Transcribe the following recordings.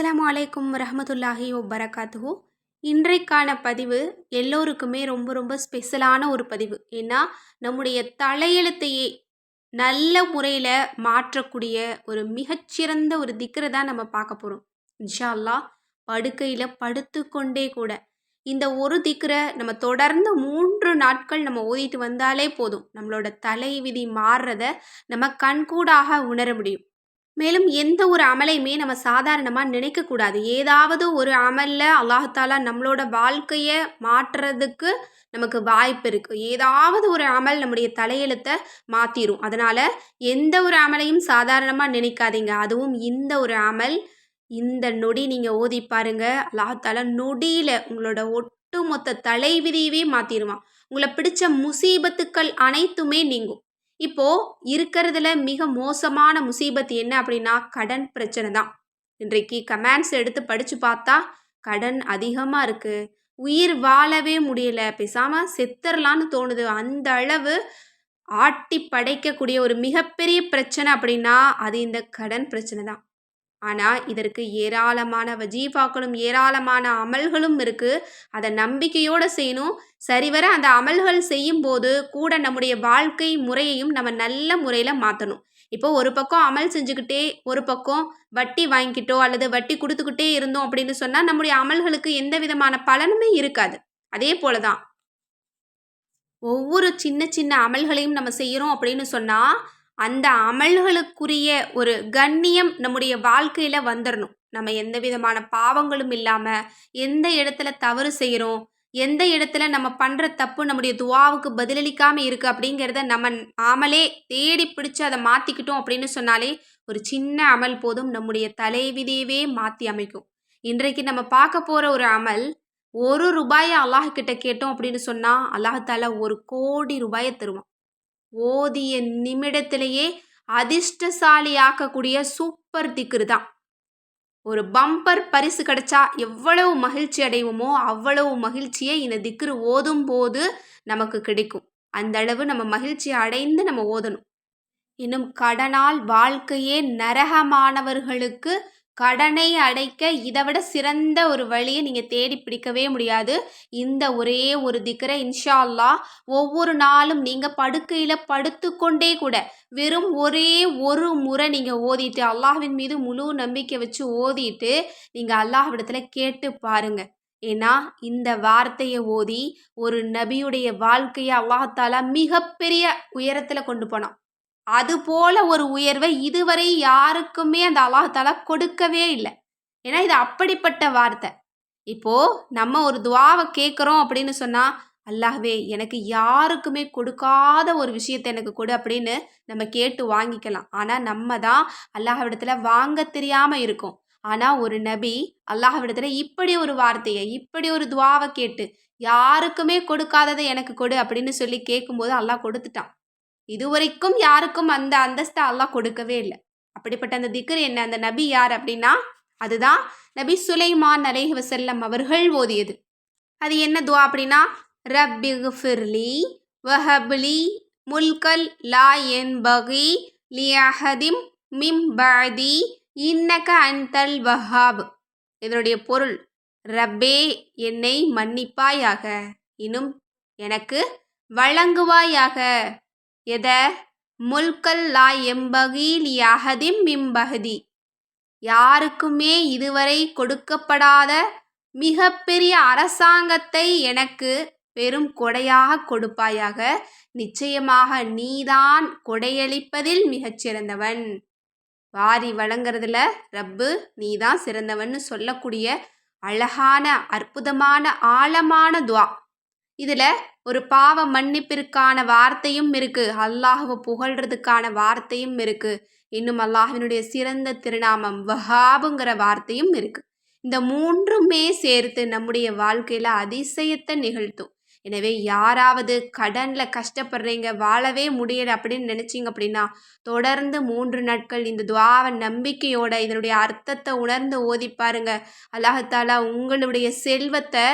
அஸ்லாம் அலைக்கும் ரஹமத்துல்லாஹி வபரகாத்துஹு. இன்றைக்கான பதிவு எல்லோருக்குமே ரொம்ப ரொம்ப ஸ்பெஷலான ஒரு பதிவு. ஏன்னா நம்முடைய தலையெழுத்தையே நல்ல முறையில் மாற்றக்கூடிய ஒரு மிகச்சிறந்த ஒரு திக்கரை தான் நம்ம பார்க்க போகிறோம் இன்ஷா அல்லாஹ் படுக்கையில் படுத்துக்கொண்டே கூட. இந்த ஒரு திக்கரை நம்ம தொடர்ந்து மூன்று நாட்கள் நம்ம ஓதிட்டு வந்தாலே போதும். நம்மளோட தலை விதி மாறுறத நம்ம கண்கூடாக உணர முடியும். மேலும் எந்த ஒரு அமலையுமே நம்ம சாதாரணமாக நினைக்கக்கூடாது ஏதாவது ஒரு அமலில் அல்லாஹாலா நம்மளோட வாழ்க்கையை மாற்றுறதுக்கு நமக்கு வாய்ப்பு இருக்குது ஏதாவது ஒரு அமல் நம்முடைய தலையெழுத்தை மாற்றிடும் அதனால் எந்த ஒரு அமலையும் சாதாரணமாக நினைக்காதீங்க. அதுவும் இந்த ஒரு அமல் இந்த நொடி நீங்கள் ஓதி பாருங்கள் அல்லாஹாலா நொடியில் உங்களோட ஒட்டுமொத்த தலைவிதியவே மாற்றிடுவான் உங்களை பிடிச்ச முசீபத்துக்கள் அனைத்துமே நீங்கும். இப்போது இருக்கிறதுல மிக மோசமான முசீபத் என்ன அப்படின்னா கடன் பிரச்சனை தான் இன்றைக்கு கமெண்ட்ஸ் எடுத்து படித்து பார்த்தா கடன் அதிகமாக இருக்குது உயிர் வாழவே முடியல. பேசாமல் செத்துடலான்னு தோணுது. அந்த அளவு ஆட்டி படைக்கக்கூடிய ஒரு மிகப்பெரிய பிரச்சனை அப்படின்னா அது இந்த கடன் பிரச்சனை தான் ஆனால் இதற்கு ஏராளமான வஜீஃபாக்களும் ஏராளமான அமல்களும் இருக்குது அதை நம்பிக்கையோடு செய்யணும். சரிவர அந்த அமல்கள் செய்யும்போது கூட நம்முடைய வாழ்க்கை முறையையும் நம்ம நல்ல முறையில் மாற்றணும் இப்போ ஒரு பக்கம் அமல் செஞ்சுக்கிட்டே ஒரு பக்கம் வட்டி வாங்கிக்கிட்டோ அல்லது வட்டி கொடுத்துக்கிட்டே இருந்தோம் அப்படின்னு சொன்னால் நம்முடைய அமல்களுக்கு எந்த விதமான பலனுமே இருக்காது. அதே போல தான் ஒவ்வொரு சின்ன சின்ன அமல்களையும் நம்ம செய்கிறோம் அப்படின்னு சொன்னால் அந்த அமல்களுக்குரிய ஒரு கண்ணியம் நம்முடைய வாழ்க்கையில் வந்துடணும் நம்ம எந்த விதமான பாவங்களும் இல்லாமல் எந்த இடத்துல தவறு செய்கிறோம் எந்த இடத்துல நம்ம பண்ணுற தப்பு நம்முடைய துவாவுக்கு பதிலளிக்காமல் இருக்குது அப்படிங்கிறத நம்ம ஆமலே தேடி பிடிச்சி அதை மாற்றிக்கிட்டோம் அப்படின்னு சொன்னாலே ஒரு சின்ன அமல் போதும் நம்முடைய தலைவிதியவே மாற்றி அமைக்கும். இன்றைக்கு நம்ம பார்க்க போகிற ஒரு அமல் ஒரு ரூபாயை அல்லாஹ் கிட்ட கேட்டோம் அப்படின்னு சொன்னால் அல்லாஹால ஒரு கோடி ரூபாயை தருவான். ஓதிய நிமிடத்திலேயே அதிர்ஷ்டசாலி ஆக்கக்கூடிய சூப்பர் திக்ரு தான் ஒரு பம்பர் பரிசு கிடைச்சா எவ்வளவு மகிழ்ச்சி அடைவோமோ அவ்வளவு மகிழ்ச்சியை இந்த திக்ரு ஓதும் போது நமக்கு கிடைக்கும். அந்த அளவு நம்ம மகிழ்ச்சி அடைந்து நம்ம ஓதணும். இன்னும் கடனால் வாழ்க்கையே நரகமானவர்களுக்கு கடனை அடைக்க இதை விட சிறந்த ஒரு வழியை நீங்கள் தேடி பிடிக்கவே முடியாது. இந்த ஒரே ஒரு திக்கரை இன்ஷா அல்லா ஒவ்வொரு நாளும் நீங்கள் படுக்கையில் படுத்துக்கொண்டே கூட வெறும் ஒரே ஒரு முறை நீங்கள் ஓதிட்டு அல்லாஹ்வின் மீது முழு நம்பிக்கை வச்சு ஓதிட்டு நீங்கள் அல்லாஹ்விடத்தில் கேட்டு பாருங்கள் ஏன்னா இந்த வார்த்தையை ஓதி ஒரு நபியுடைய வாழ்க்கையை அல்லாஹாலா மிகப்பெரிய உயரத்தில் கொண்டு போனான். அதுபோல ஒரு உயர்வை இதுவரை யாருக்குமே அந்த அல்லாஹாலா கொடுக்கவே இல்லை. ஏன்னா இது அப்படிப்பட்ட வார்த்தை. இப்போ நம்ம ஒரு துவாவை கேட்குறோம் அப்படின்னு சொன்னா அல்லாஹ்வே எனக்கு யாருக்குமே கொடுக்காத ஒரு விஷயத்தை எனக்கு கொடு அப்படின்னு நம்ம கேட்டு வாங்கிக்கலாம். ஆனால் நம்ம தான் அல்லாஹ்விடத்துல வாங்க தெரியாம இருக்கோம். ஆனால் ஒரு நபி அல்லாஹ்விடத்துல இப்படி ஒரு வார்த்தையை இப்படி ஒரு துவாவை கேட்டு யாருக்குமே கொடுக்காததை எனக்கு கொடு அப்படின்னு சொல்லி கேட்கும்போது அல்லாஹ் கொடுத்துட்டான். இதுவரைக்கும் யாருக்கும் அந்த அந்தஸ்தை அல்லாஹ் கொடுக்கவே இல்லை. அப்படிப்பட்ட அந்த திக்கர் என்ன? அந்த நபி யார் அப்படின்னா அதுதான் நபி சுலைமான் அலேஹி வசல்லம் அவர்கள் ஓதியது. அது என்ன துவா அப்படின்னா ரப்பிஃபிர்லி வஹப்லி முல்கல் லா என் பகி லியஹதிம் மிம் பதி இன்னக அன்தல் வஹாப். இதனுடைய பொருள் ரப்பே என்னை மன்னிப்பாயாக இன்னும் எனக்கு வழங்குவாயாக. எத? முல்கல் லா எம்பகீல் யஹதிம் மிம்பகதி. யாருக்குமே இதுவரை கொடுக்கப்படாத மிகப்பெரிய அரசாங்கத்தை எனக்கு பெரும் கொடையாக கொடுப்பாயாக. நிச்சயமாக நீதான் கொடையளிப்பதில் மிகச்சிறந்தவன் வாரி வழங்குறதுல ரப்பு நீதான் சிறந்தவன்னு சொல்லக்கூடிய அழகான அற்புதமான ஆழமான துவா. இதில் ஒரு பாவ மன்னிப்பிற்கான வார்த்தையும் இருக்குது அல்லாஹுவை புகழ்றதுக்கான வார்த்தையும் இருக்குது இன்னும் அல்லாஹினுடைய சிறந்த திருநாமம் வஹாபுங்கிற வார்த்தையும் இருக்குது இந்த மூன்றுமே சேர்த்து நம்முடைய வாழ்க்கையில் அதிசயத்தை நிகழ்த்தும். எனவே யாராவது கடனில் கஷ்டப்படுறீங்க வாழவே முடியலை அப்படின்னு நினச்சிங்க அப்படின்னா தொடர்ந்து மூன்று நாட்கள் இந்த துவாவை நம்பிக்கையோட இதனுடைய அர்த்தத்தை உணர்ந்து ஓதி பாருங்க. அல்லாஹாலா உங்களுடைய செல்வத்தை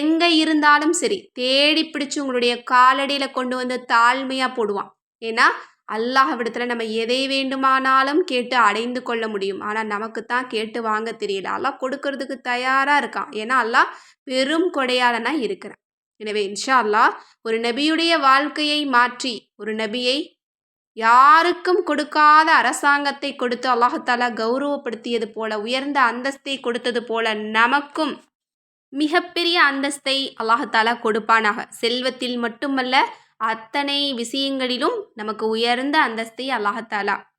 எங்கே இருந்தாலும் சரி தேடி பிடிச்சி உங்களுடைய காலடியில் கொண்டு வந்து தாழ்மையாக போடுவான். ஏன்னா அல்லாஹ்விடத்தில் நம்ம எதை வேண்டுமானாலும் கேட்டு அடைந்து கொள்ள முடியும். ஆனால் நமக்கு தான் கேட்டு வாங்க தெரியல. அல்லாஹ் கொடுக்கறதுக்கு தயாராக இருக்கான். ஏன்னா அல்லாஹ் பெரும் கொடையாளனாக இருக்கிறான். எனவே இன்ஷா அல்லாஹ் ஒரு நபியுடைய வாழ்க்கையை மாற்றி ஒரு நபியை யாருக்கும் கொடுக்காத அரசாங்கத்தை கொடுத்து அல்லாஹாலா கௌரவப்படுத்தியது போல உயர்ந்த அந்தஸ்தை கொடுத்தது போல நமக்கும் மிகப்பெரிய அந்தஸ்தை அல்லாஹாலா கொடுப்பானாக. செல்வத்தில் மட்டுமல்ல அத்தனை விஷயங்களிலும் நமக்கு உயர்ந்த அந்தஸ்தை அல்லாஹாலா